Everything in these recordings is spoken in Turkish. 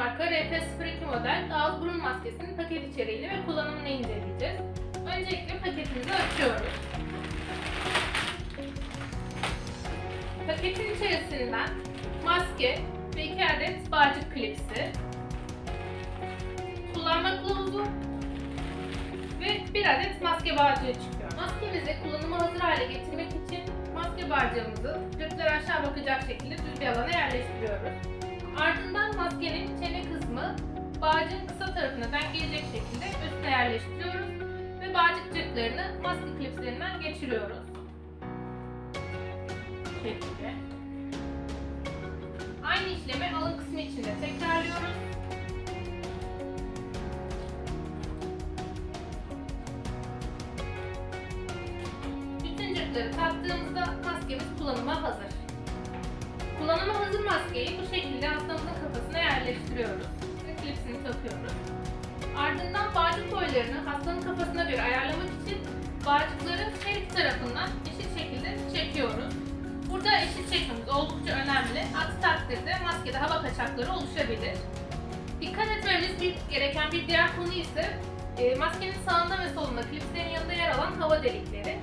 marka RF02 model ağız burun maskesinin paket içeriğini ve kullanımını inceleyeceğiz. Öncelikle paketimizi açıyoruz. Paketin içerisinden maske ve iki adet bağcık klipsi, kullanma kılavuzu ve bir adet maske bağcığı çıkıyor. Maskemizi kullanıma hazır hale getirmek için maske bağcığımızı cırtları aşağı bakacak şekilde düz bir alana yerleştiriyoruz. Bağcığın kısa tarafına denk gelecek şekilde üstüne yerleştiriyoruz ve bağcık cırtlarını maske klipslerinden geçiriyoruz. Şekilde. Aynı işlemi alın kısmı için de tekrarlıyoruz. Bütün cırtları taktığımızda maskemiz kullanıma hazır. Kullanıma hazır maskeyi bu şekilde hastamızın kafasına yerleştiriyoruz takıyoruz. Ardından bağcık boylarını hastanın kafasına göre ayarlamak için bağcıkları her iki tarafından eşit şekilde çekiyoruz. Burada eşit çekmemiz oldukça önemli. Aksi takdirde maskede hava kaçakları oluşabilir. Dikkat etmemiz gereken bir diğer konu ise e, maskenin sağında ve solunda klipslerin yanında yer alan hava delikleri.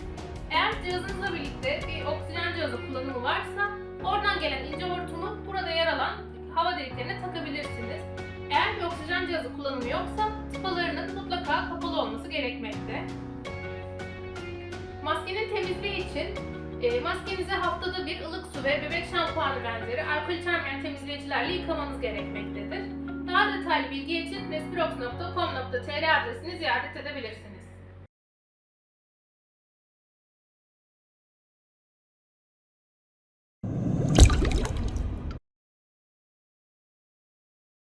Eğer cihazınızla birlikte bir oksijen cihazı kullanımı varsa oradan gelen ince hortumu cihazı kullanımı yoksa tıpalarının mutlaka kapalı olması gerekmekte. Maskenin temizliği için e, maskenizi haftada bir ılık su ve bebek şampuanı benzeri alkol içermeyen temizleyicilerle yıkamanız gerekmektedir. Daha detaylı bilgi için respirox.com.tr adresini ziyaret edebilirsiniz.